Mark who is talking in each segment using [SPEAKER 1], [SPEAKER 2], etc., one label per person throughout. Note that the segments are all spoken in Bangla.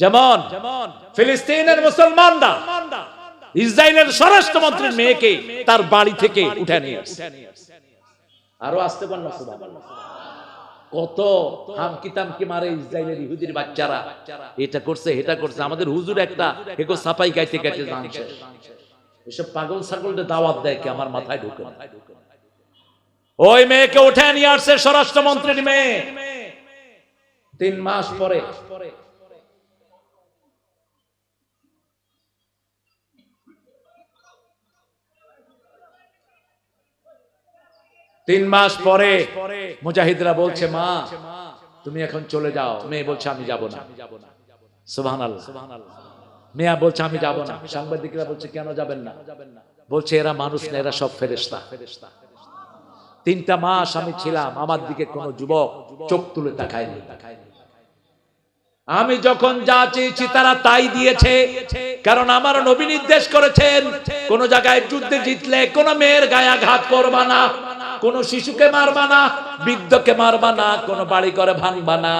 [SPEAKER 1] যেমন ফিলিস্তিনের মুসলমানরা ইসরায়েলের স্বরাষ্ট্রমন্ত্রীর মেয়েকে তার বাড়ি থেকে উঠে নিয়ে। আরও আসতে পারল কত হামকি তামকি মারে ইসরায়েলের ইহুদির বাচ্চারা। এটা করছে এটা করছে। আমাদের হুজুর একটা এগো সাপাই গাইতে গাইতে জানছে। এসব পাগল ছাগলদের দাওয়াত দেয় কি? আমার মাথায় ঢুকে ওই মেয়েকে উঠে নিয়ে আসছে স্বরাষ্ট্রমন্ত্রীর মেয়ে। তিন মাস পরে তিন মাস পরে মুজাহিদরা বলছে মা তুমি এখন চলে যাও। মেয়ে বলছে আমি যাব না। আল্লাহ মেয়া বলছে আমি যাব না। সাংবাদিকরা বলছে কেন যাবেন না? বলছে এরা মানুষ না এরা সব ফেরেস্তা তিনটা মাস আমি ছিলাম আমার দিকে কোন যুবক চোখ তুলে তাকায়নি। আমি যখন যা চেয়েছি তারা তাই দিয়েছে। কারণ আমার নবী নির্দেশ করেছেন কোন জায়গায় যুদ্ধে জিতলে কোন মেয়ের গায়ে আঘাত করবা না। কোন শিশুকে মারবা না, বৃদ্ধকে মারবা না, কোন বাড়ি করে ভাঙবা না।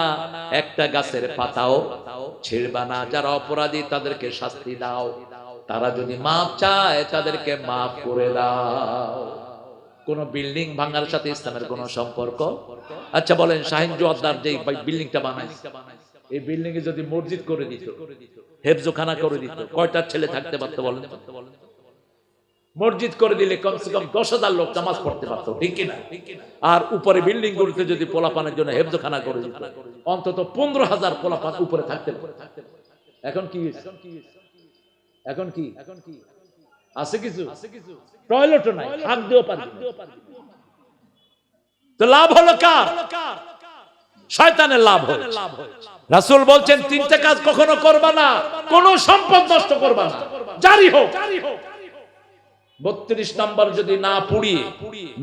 [SPEAKER 1] একটা গাছের পাতাও ছিড়বা না। যারা অপরাধী, তাদেরকে শাস্তি দাও। তারা যদি মাপ চায়, তাদেরকে মাফ করে দাও। কোন বিল্ডিং ভাঙার সাথে ইসলামের কোন সম্পর্ক? আচ্ছা বলেন, শাহিন জোয়ারদার যে বিল্ডিংটা বানাইছে, এই বিল্ডিং এ যদি মসজিদ করে দিত, হেফজোখানা করে দিত, কয়টা ছেলে থাকতে পারতো বলেন মসজিদ করে দিলে কমসে কম দশ হাজার লোক নামাজ পড়তে পারতো, ঠিক কিনা? আর উপরে বিল্ডিং গুলিতে যদি পোলাপানের জন্য হেফজোখানা করে দিত, অন্তত পনেরো হাজার পোলাপান উপরে থাকতে। এখন কি এখন কি এখন কি? আছে কিছু? টয়লেটও নাই, হাত দিয়েও তো লাভ হলো কার? শয়তানের লাভ হয়েছে। রাসূল বলছেন, তিনটে কাজ কখনো করবা না, কোন সম্পদ নষ্ট করবা না। জারি হোক। বত্রিশ নম্বর যদি না পুড়িয়ে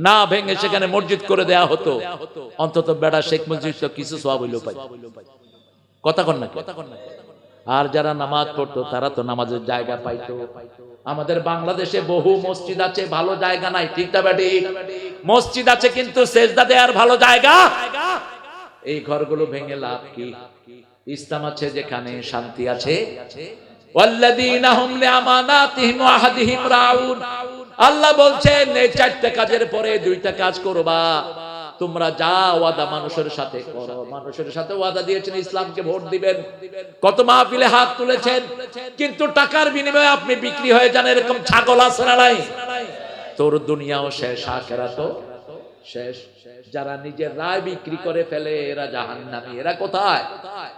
[SPEAKER 1] না ভেঙে সেখানে মসজিদ করে দেয়া হতো, অন্তত বেড়া শেখ মসজিদ তো কিছু সব হইল পাই কথা কন না কথা কন না আর যারা নামাজ পড়তো, তারা তো নামাজের জায়গা পাইতো। আমাদের বাংলাদেশে বহু মসজিদ আছে, ভালো জায়গা নাই, ঠিক না ব্যাটি? মসজিদ আছে কিন্তু সেজদা দেওয়ার ভালো জায়গা? এই ঘরগুলো ভেঙে লাভ কি? ইসলাম আছে যেখানে শান্তি আছে আল্লাহ বলছেন, এই চারটা কাজের পরে দুইটা কাজ করবা। তোমরা যা ওয়াদা মানুষের সাথে করো। মানুষের সাথে ওয়াদা দিয়েছেন, ইসলামকে ভোট দিবেন। কত মাহফিলে হাত তুলেছেন। কিন্তু টাকার বিনিময়ে আপনি বিক্রি হয়ে যান, এরকম ছাগল আছে না নাই? তোর দুনিয়াও শেষ, আখেরাতও শেষ। যারা নিজের রায় বিক্রি করে ফেলে, এরা জাহান্নামী। এরা কোথায়?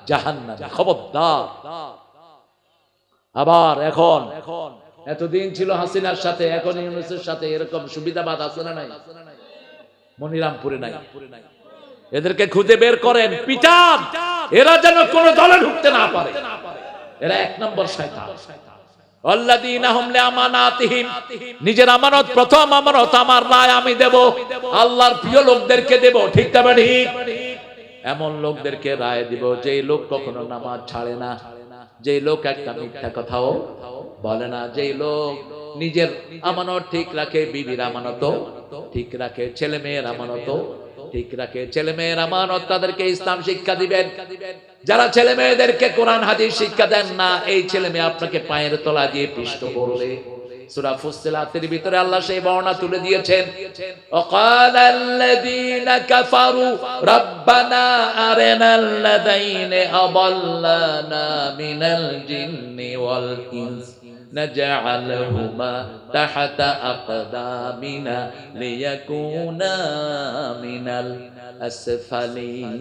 [SPEAKER 1] জাহান্নামী। খবরদার। আবার এখন এতদিন ছিল হাসিনার সাথে, এখন ইউনুসের সাথে এরকম সুবিধাবাদ আছে না নাই? মনিরামপুরে নাই। এদেরকে খুঁজে বের করেন, পিটান। এরা যেন কোন দলে ঢুকতে না পারে। এরা এক নম্বর শয়তান। নিজের আমানত, প্রথম আমানত আমার রায় আমি দেব। আল্লাহর প্রিয় লোকদেরকে দেব। ঠিক ঠিক? এমন লোকদেরকে রায় দিব, যেই লোক কখনো নামাজ ছাড়ে না। যেই লোক একটা মিথ্যা কথাও বলে না যে লোক নিজের আমানত ঠিক রাখে, বিবির আমানত ঠিক রাখে, ছেলে মেয়ের আমানত ঠিক রাখে, ছেলে মেয়ের আমানত তাদেরকে ইসলাম শিক্ষা দিবেন। যারা ছেলে মেয়েদেরকে কোরআন, হাদিস শিক্ষা দেন না, এই ছেলে মেয়ে আপনাকে পায়ের তলা দিয়ে পিষ্ট করবে। সূরা ফুসসিলাতের ভিতরে আল্লাহ সেই বর্ণনা তুলে দিয়েছেন وقال الذين كفروا ربنا أرنا الذين أضلنا من الجن والإنس نجعلهما تحت أقدامنا ليكونا من الأسفلين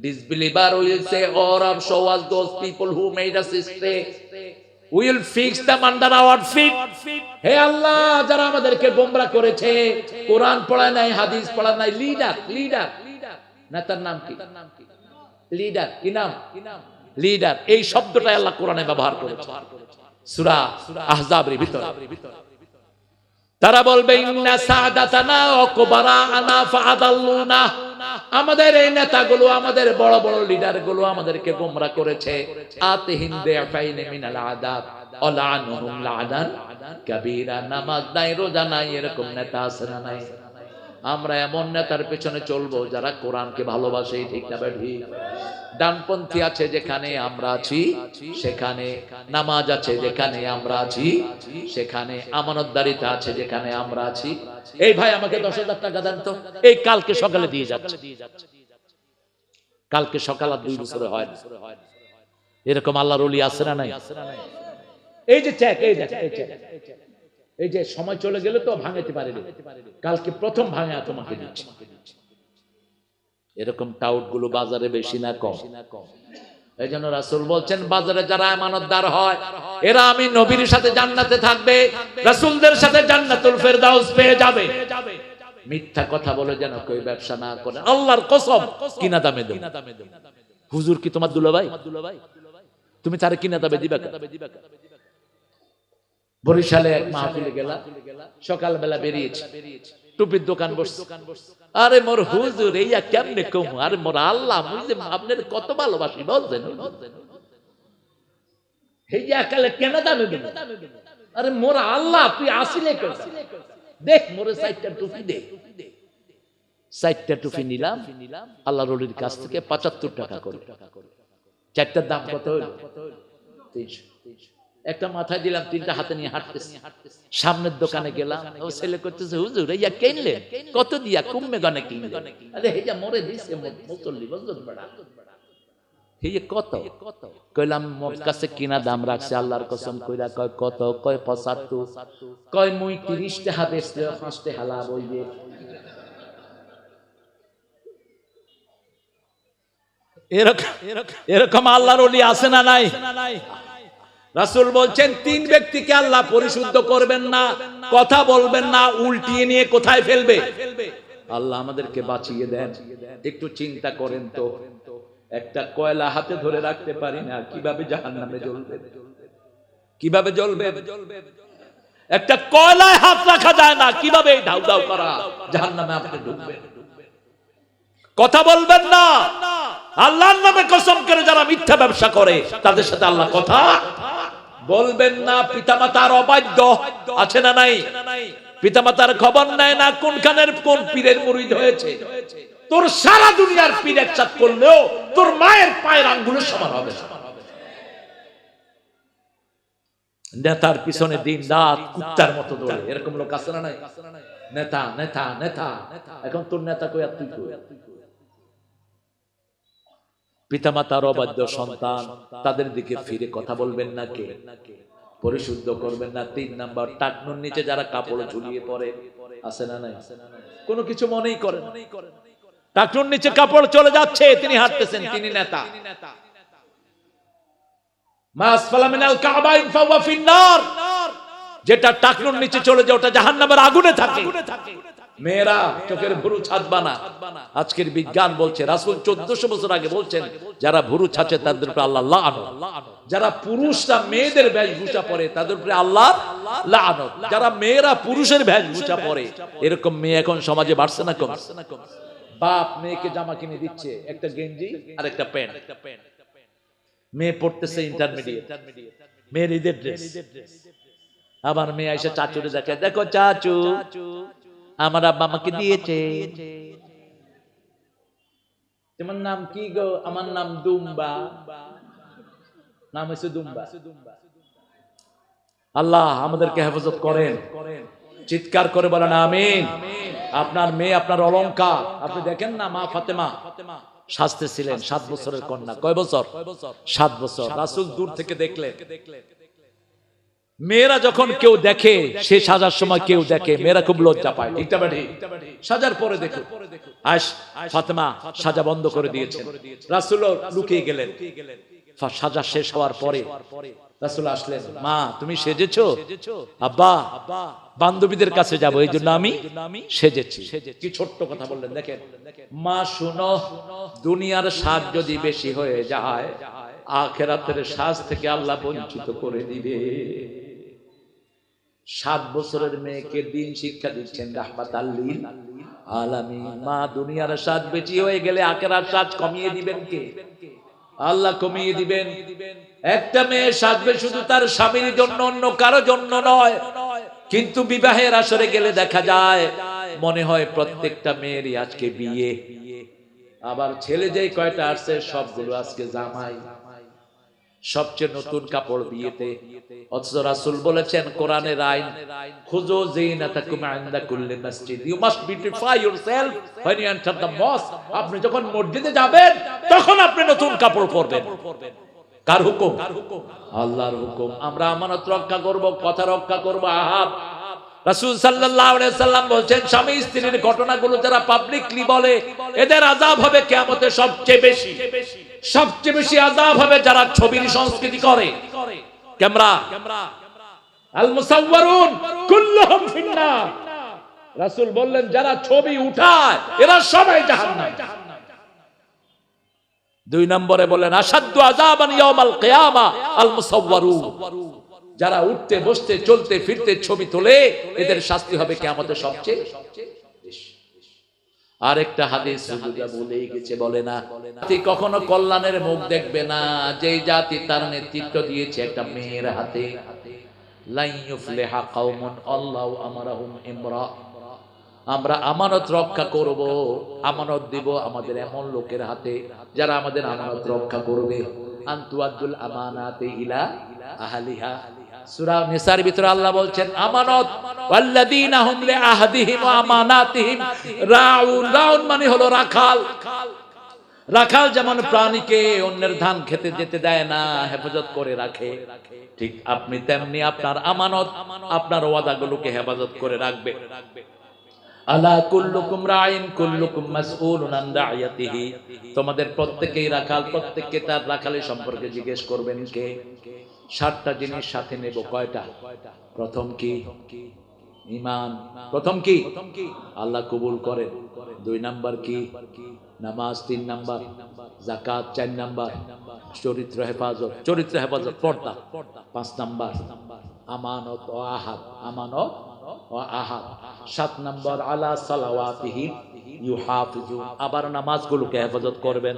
[SPEAKER 1] Disbeliever will say, Oh Rab, show us those people who made us stray. Will fix them under our feet. হে আল্লাহ যারা আমাদেরকে গোমরা করেছে, কোরআন পড়ায় নাই, হাদিস পড়ায় নাই লিডার লিডার নেতার নাম কি? লিডার কি নাম? লিডার এই শব্দটা আল্লাহ কোরআনে ব্যবহার করেছে। সূরা আহজাবের ভিতরে। তারা বলবে, ইন্না সাদাতানা ওয়া কুবারানা ফাআদাল্লুনা। আমাদের এই নেতাগুলো, আমাদের বড় বড় লিডারগুলো আমাদেরকে গোমরা করেছে। এরকম নেতা আছে না নাই? আমরা এমন নেতার পেছনে চলবো যারা কোরআনকে ভালোবাসে, ঠিক না ঠিক ডানপন্থী আছে যেখানে আমরা আছি, সেখানে নামাজ আছে যেখানে আমরা আছি, সেখানে আমানতদারিতা আছে যেখানে আমরা আছি। এই ভাই, আমাকে দশ হাজার টাকা দেন তো। এই কালকে সকালে দিয়ে যাচ্ছে। কালকে সকাল আর দুই বছরে হয়। এরকম আল্লাহর অলি আছে না নাই? এই যে চেক এই দেখ এই যে সময় চলে গেলে তো ভাঙাতে পারেনি কালকে প্রথম ভাঙা তোমাকে দিচ্ছি। এরকম টাউটগুলো বাজারে বেশি না কম। এই জন্য রাসুল বলছেন বাজারে যারা আমানতদার হয় এরা আমি নবীর সাথে জান্নাতে থাকবে রাসুলদের সাথে জান্নাতুল ফেরদাউস পেয়ে যাবে। মিথ্যা কথা বলে যেন কেউ ব্যবসা না করে। আল্লাহর কসম কিনা দামে দেব। হুজুর কি তোমার দুলাভাই? তুমি তারে কিনা দামে দিবা? বরিশালে এক মাহফিলে গেলা সকালবেলা বেরিয়েছে। টুপির দোকান বসছে। আরে মোর হুজুর, এইয়া কেমনে কম? আরে মোর আল্লাহ যে আপনার কত ভালোবাসি, বলছেন কেন দামে দেব আরে মোর আল্লাহ, তুই আসিলে কই? দেখ টুপি দে। টুপি নিলাম কাছ থেকে পঁচাত্তর টাকা করে। চারটার দাম কত হইল? তিনশো একটা মাথায় দিলাম তিনটা হাতে নিয়ে হাঁটতেছি। সামনের দোকানে গেলাম ও ছেলে করতেছে হুজুর ইয়া কিনলে কত দিয়া কুম্মে গনে কিনলে? আরে হেজা মরে দিছে মুসল্লি বুঝলো বড়া এই কত? কইলাম মোর কাছে কিনা দাম রাখছে আল্লাহর কসম কইরা কয় কত? কয় পঁচাত্তর? কয় মুই তিরিশ টাকা বেচলে পাঁচ টাকা লাভ হইবে এরকম এরকম আল্লাহর আছে না নাই? রাসূল বলছেন, তিন ব্যক্তিকে আল্লাহ পরিশুদ্ধ করবেন না, কথা বলবেন না, উল্টিয়ে নিয়ে কোথায় ফেলবে? আল্লাহ আমাদেরকে বাঁচিয়ে দেন। একটু চিন্তা করেন তো, একটা কয়লা হাতে ধরে রাখতে পারি না, কীভাবে জাহান্নামে জ্বলবে? কীভাবে জ্বলবে? একটা কয়লায় হাত রাখা যায় না, কীভাবে করা জাহান্নামে আপনি ঢুকবেন? কথা বলবেন না। আল্লাহর নামে কসম করে যারা মিথ্যা ব্যবসা করে, তাদের সাথে আল্লাহ কথা বলবেন না, পিতামাতার অবাধ্য আছে না নাই? পিতামাতার খবর নেয় না কোনখানের কোন পীরের মুরিদ হয়েছে? তোর সারা দুনিয়ার পীর একসাথ করলেও তোর মায়ের পায়ের আঙ্গুলে সমান হবে। নেতার পিছনে দিন রাত কুত্তার মতো দৌড়ে। এরকম লোক আছে না নাই? নেতা নেতা নেতা। এখন তোর নেতা কই আর তুই কই? পিতামাতার অবাধ্য সন্তান তাদের দিকে ফিরে কথা বলবেন না কে পরিশুদ্ধ করবেন না? তিন নাম্বার টাকনুর নিচে যারা কাপড় ঝুলিয়ে পড়ে আছে না নাই? কোনো কিছু মনেই করে টাকনুর নিচে কাপড় চলে যাচ্ছে তিনি হাঁটতেছেন তিনি নেতা। যেটা টাকনুর নিচে চলে যায় ওটা জাহান্নামের আগুনে থাকে। মেয়েরা চোখের ভুরু ছাদবা না আজকের বিজ্ঞান বলছে, রাসূল 1400 বছর আগে বলছেন, যারা ভুরু ছাচে তাদের উপরে আল্লাহ যারা পুরুষরা মেয়েদের বেশভূষা পরে, তাদের উপরে আল্লাহ যারা মেয়েরা পুরুষের বেশভূষা পরে, এরকম মেয়ে এখন সমাজে বাড়ছে না কমছে বাপ মেয়েকে জামা কিনে দিচ্ছে, একটা গেঞ্জি আর একটা প্যান্ট। মেয়ে পড়তেছে ইন্টারমিডিয়েট মেয়ের ঈদের ড্রেস আবার মেয়ে এসে চাচুরে দেখে দেখো চাচু আমার আব্বা আমাকে দিয়েছে। তোমার নাম কি গো? আমার নাম দুম্বা। নাম হচ্ছে দুম্বা। আল্লাহ আমাদেরকে হেফাজত করেন। চিৎকার করে বলেন আমিন। আপনার মেয়ে আপনার অলংকার। আপনি দেখেন না মা ফাতেমা? সাজতে ছিলেন সাত বছরের কন্যা। কয় বছর? সাত বছর। রাসুল দূর থেকে দেখলেন। মেয়েরা যখন কেউ দেখে সে সাজার সময় কেউ দেখে মেয়েরা খুব লজ্জা পায়। ঠিকটা সাজার পরে দেখো। আশ ফাতেমা সাজা বন্ধ করে দিয়েছেন। রাসুল লুকিয়ে গেলেন। সাজা শেষ হওয়ার পরে রাসুল আসলেন মা তুমি সেজেছো? আব্বা বান্ধবীদের কাছে যাব এই জন্য আমি সেজেছি। কি ছোট্ট কথা বললেন দেখেন। মা শুনো দুনিয়ার সাজ যদি বেশি হয়ে যায় আখেরাতের সাজ থেকে আল্লাহ বঞ্চিত করে দিবে। সাত বছরের মেয়েকে দিন শিক্ষা দিচ্ছেন রাহমাত আল্লিল আলামী মা দুনিয়ার সাজ বেশি হয়ে গেলে আখেরার সাজ কমিয়ে দিবেন কে? আল্লাহ কমিয়ে দিবেন। একটা মেয়ে সাজবে শুধু তার স্বামীর জন্য, অন্য কারও জন্য নয়। কিন্তু বিবাহের আসরে গেলে দেখা যায়, মনে হয় প্রত্যেকটা মেয়েরই আজকে বিয়ে। আবার ছেলে যেই কয়টা আসছে, সবগুলো আজকে জামাই। সবচেয়ে নতুন কাপড় বিয়েতে। অথচ রাসূল বলেছেন কোরআনের আইন খুজু জিনাতাকুম ইনদা কুল্লি মসজিদ। You must beautify yourself when you enter the mosque. আপনি যখন মসজিদে যাবেন তখন আপনি নতুন কাপড় পরবেন। কার হুকুম? আল্লাহর হুকুম। আমরা আমানত রক্ষা করব কথা রক্ষা করব আহাব। রাসূল সাল্লাল্লাহু আলাইহি সাল্লাম বলেন স্বামী স্ত্রীর ঘটনাগুলো যারা পাবলিকলি বলে এদের আযাব হবে কিয়ামতে সবচেয়ে বেশি। সবচেয়ে বেশি আযাব হবে যারা ছবির সংস্কৃতি করে। ক্যামেরা। বললেন, যারা ছবি উঠায়, এরা সবাই দুই নম্বরে বলেন যারা উঠতে, বসতে, চলতে, ফিরতে ছবি তোলে, এদের শাস্তি হবে কিয়ামতে সবচেয়ে। বেশি। আরেকটা হাদিস হুজুরা বলেই গেছে বলে না। জাতি কখনো কল্যাণের মুখ দেখবে না। যেই জাতি তার নেতৃত্ব দিয়েছে একটা মেয়ের হাতে। লাই কওমুন আল্লাহু আমারাহুম ইমরা। আমরা আমানত রক্ষা করব আমানত দিব আমাদের এমন লোকের হাতে যারা আমাদের আমানত রক্ষা করবে। আন্তু আব্দুল আমানাতে ইলা আহলিহা। সূরা নিসার ভিতরে আল্লাহ বলছেন, আমানত, ওয়াল্লাযীনা হুম লিআহদিহিম ওয়া আমানাতিহিম। রাউন রাউন মানে হলো রাখাল। রাখাল যেমন প্রাণীকে অন্যের ধান খেতে যেতে দেয় না, হেফাজত করে রাখে। ঠিক আপনি তেমনি আপনার আমানত, আপনার ওয়াদাগুলোকে হেফাজত করে রাখবে। আলা কুল্লুকুম রাইন, কুল্লুকুম মাসউলুন আন তোমাদের প্রত্যেককেই রাখাল, প্রত্যেককে তার রাখালের সম্পর্কে জিজ্ঞেস করবেন কে? সাতটা জিনিস সাথে নেব কয়টা? প্রথম কি? ইমান প্রথম কি? আল্লাহ কবুল করেন। দুই নাম্বার কি? নামাজ তিন নাম্বার। জাকাত চার নাম্বার। চরিত্র হেফাজত। চরিত্র হেফাজত, পর্দা। পাঁচ নাম্বার। আমানত ও আহাদ আমানত ও আহাদ সাত নাম্বার, আলা সালাওয়াতিহি ইউহাফিজু আবার নামাজগুলোকে হেফাজত করবেন।